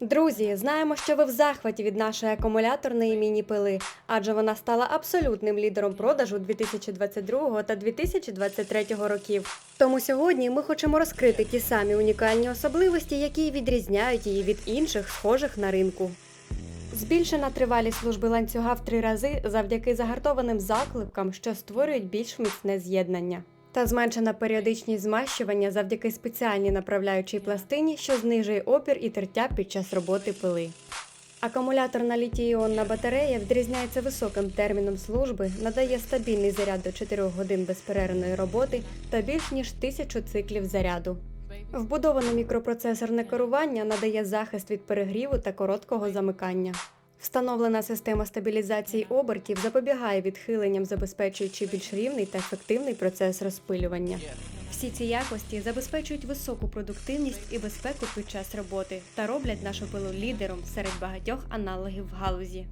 Друзі, знаємо, що ви в захваті від нашої акумуляторної міні-пили, адже вона стала абсолютним лідером продажу 2022 та 2023 років. Тому сьогодні ми хочемо розкрити ті самі унікальні особливості, які відрізняють її від інших схожих на ринку. Збільшена тривалість служби ланцюга в три рази завдяки загартованим закликам, що створюють більш міцне з'єднання. Та зменшена періодичність змащування завдяки спеціальній направляючій пластині, що знижує опір і тертя під час роботи пили. Акумуляторна літій-іонна батарея відрізняється високим терміном служби, надає стабільний заряд до 4 годин безперервної роботи та більш ніж 1000 циклів заряду. Вбудоване мікропроцесорне керування надає захист від перегріву та короткого замикання. Встановлена система стабілізації обертів запобігає відхиленням, забезпечуючи більш рівний та ефективний процес розпилювання. Всі ці якості забезпечують високу продуктивність і безпеку під час роботи та роблять нашу пилу лідером серед багатьох аналогів в галузі.